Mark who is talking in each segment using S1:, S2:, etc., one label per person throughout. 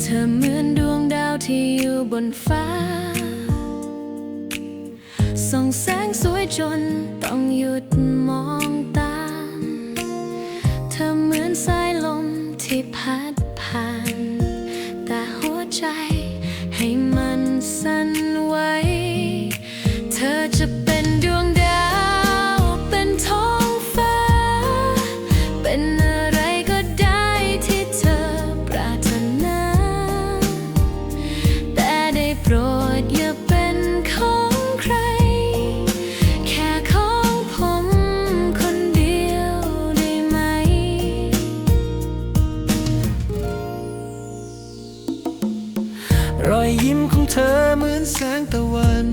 S1: เธอเหมือนดวงดาวที่อยู่บนฟ้า ส่องแสงสวยจนต้องหยุดมองตาม เธอเหมือนสายลมที่พัด
S2: รอยยิ้มของเธอเหมือนแสงตะวัน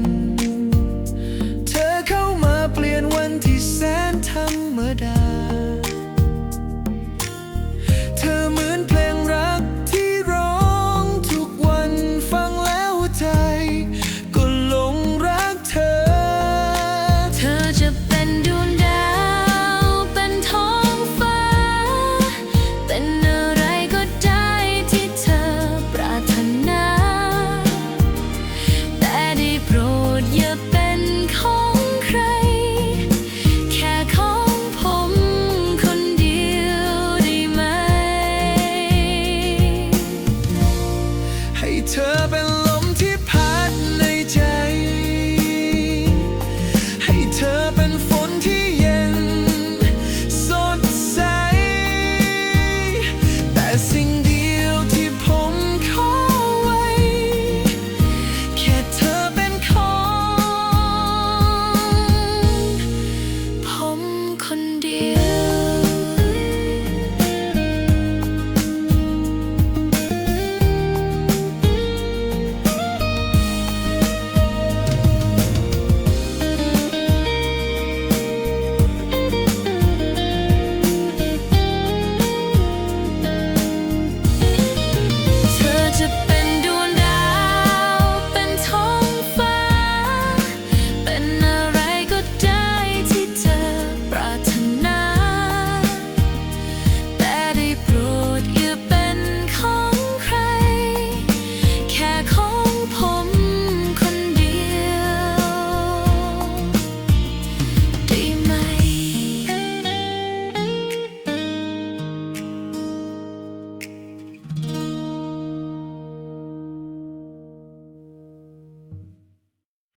S2: turbulent